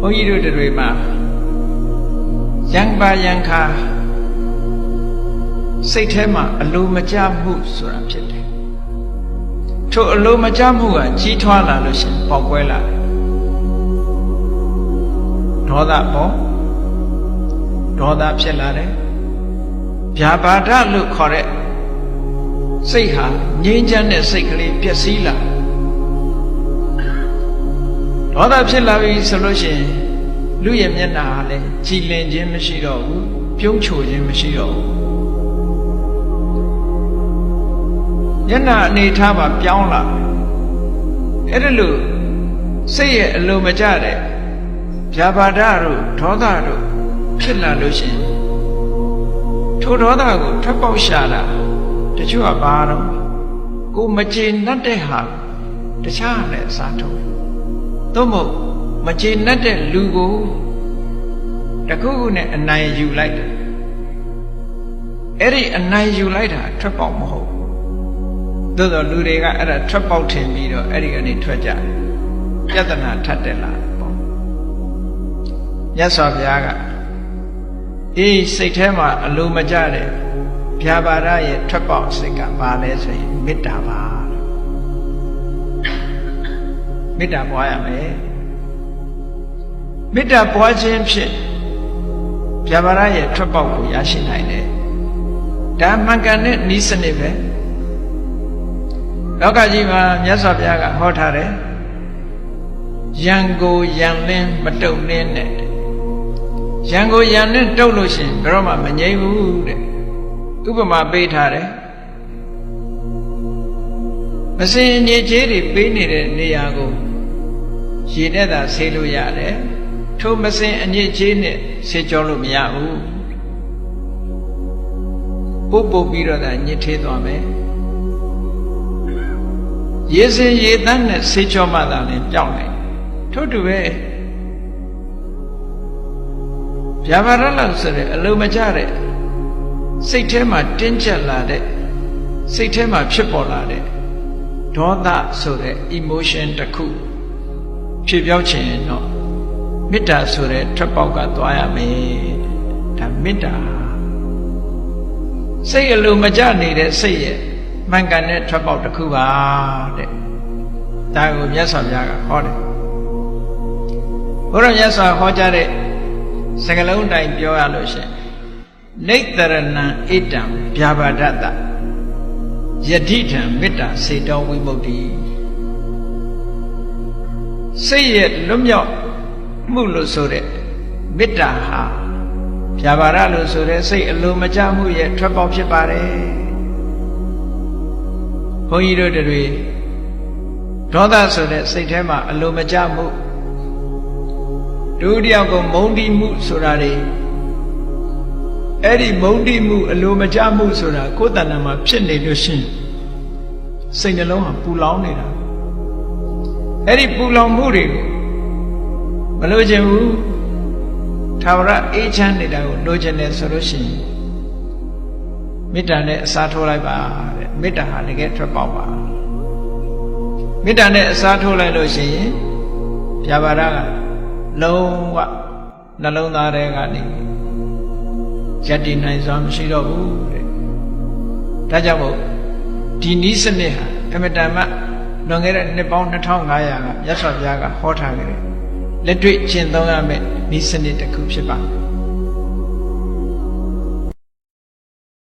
ဘုန်းကြီးတို့တွေမှာယံပါယံခါစိတ်ထဲမှာအလိုမကျမှုဆိုတာဖြစ်တယ်ထိုအလိုမကျမှုကကြီးထွားလာလို့ရှရင်ပေါက်ကွဲလာတယ်ဒေါသပေါ့ဒေါသဖြစ်လာတယ်ဗျာပါဒလို့ခေါ်တဲ့စိတ်ဟာငြိမ်းချမ်းတဲ့စိတ်ကလေးပျက်စီးလာ ဒေါသဖြစ်လာပြီဆိုလို့ရှိရင်လူရဲ့မျက်နှာဟာလည်းကြည်လင်ခြင်းမရှိတော့ဘူးပြုံးချိုခြင်းမရှိတော့ဘူးမျက်နှာအနေထားမှာပြောင်းလာအဲ့ဒါလို့စိတ်ရဲ့အလိုမကျတဲ့ဗျာပါဒတို့ဒေါသတို့ဖြစ်လာလို့ရှိရင်ထိုဒေါသကိုထွက်ပေါက်ရှာတာတချို့ကဘာတော့ကိုမကျေနပ်တဲ့ဟာတခြားနဲ့အစားထုတ် သို့မဟုတ်မကျေနပ်တဲ့လူကိုတခုခုနဲ့အနိုင်ယူလိုက်တယ်အဲ့ဒီအနိုင်ယူလိုက်တာထွက်ပေါက်မဟုတ်ဘူးသို့တော့လူတွေကအဲ့ဒါထွက်ပေါက်ထင်ပြီးတော့အဲ့ဒီကနေထွက်ကြတယ်ပြဿနာထပ်တက်လာတယ်ပေါ့မြတ်စွာဘုရားကအေးစိတ်ထဲမှာအလိုမကျတဲ့ဗျာပါဒရဲ့ထွက်ပေါက်စိတ်ကဘာလဲဆိုရင်မေတ္တာပါ မေတ္တာပွားရမယ်မေတ္တာပွားခြင်းဖြင့်ဗျာပါဒရဲ့ထွက်ပေါက်ကိုရရှိနိုင်တယ်ဒါမှန်ကန်တဲ့ဤစနစ်ပဲလောကကြီးမှာမြတ်စွာဘုရားကဟောထားတယ်ယံကိုယံလင်းမတုံလင်းနဲ့ရန်ကိုရန်နဲ့တုတ်လို့ရှိရင်ဘယ်တော့မှမငြိမ့်ဘူးတဲ့ဥပမာပေးထားတယ်မစင်ညစ်ကြေးတွေပေးနေတဲ့နေရာကို ရေနဲ့သာဆေးလို့ရတယ်ထိုမစင်အညစ်ကြေးနဲ့ဆေးကြောလို့မရဘူးပုတ်ပုတ်ပြီးတော့သာညစ်သေးသွားမယ်ရေစင်ရေတန်းနဲ့ဆေးကြောမှသာလည်းပြောင်းနိုင်ထို့တူပဲဗျာပါရလောက်ဆိုတဲ့အလုံးမကျတဲ့စိတ်ထဲမှာတင်းကျပ်လာတဲ့စိတ်ထဲမှာဖြစ်ပေါ်လာတဲ့ဒေါသဆိုတဲ့ emotion တစ်ခု ဖြစ်ပြောင်းခြင်းတော့မေတ္တာဆိုတဲ့ထွက်ပေါက်ကသွားရမယ်ဒါမေတ္တာစိတ်အလိုမကျနေတဲ့စိတ်ရဲ့မှန်ကန်တဲ့ထွက်ပေါက်တစ်ခုပါတဲ့ဒါကိုမြတ်စွာဘုရားကဟောတယ်ဘုရားမြတ်စွာဟောကြားတဲ့စကလုံးတိုင်ပြောရလို့ရှိရင်နေတရဏံဣတံဗျာပါဒတယတိထံမေတ္တာစေတောဝိမု ക്തി စိတ်ရဲ့လွတ်မြောက်မှုလို့ဆိုတဲ့မေတ္တာဟာဗျာပါဒလို့ဆိုတဲ့စိတ်အလိုမကျမှုရဲ့ထွက်ပေါက်ဖြစ်ပါတယ်ဘုန်းကြီးတို့တွေဒေါသဆိုတဲ့စိတ်ထဲမှာအလိုမကျမှုဒုတိယကမုန်းတိမှုဆိုတာတွေအဲ့ဒီမုန်းတိမှုအလိုမကျမှုဆိုတာကိုယ်တဏ္ဍာမှာဖြစ်နေလို့ရှင်စိတ်နှလုံးဟာပူလောင်နေတာ အဲ့ဒီပူလောင်မှုတွေကိုမလိုချင်ဘူးသာဝရအေးချမ်းနေတာကိုလိုချင်တယ်ဆိုလို့ရှိရင်မေတ္တာနဲ့အစားထိုးလိုက်ပါတဲ့မေတ္တာဟာတကယ်ထွက်ပေါက်ပါမေတ္တာနဲ့အစားထိုးလိုက်လို့ရှိရင်ဗျာပါဒကလုံးဝနှလုံးသားထဲကနေယက်တည်နိုင်စွာမရှိတော့ဘူးတဲ့ဒါကြောင့်မို့ဒီနီးစနစ်ဟာအမတန်မှ လွန်ခဲ့တဲ့နှစ်ပေါင်း2500ကမြတ်စွာဘုရားကဟောထားခဲ့တယ်လက်တွေ့ကျင့်သုံးရမယ့်နီးစနစ်တစ်ခုဖြစ်ပါတယ်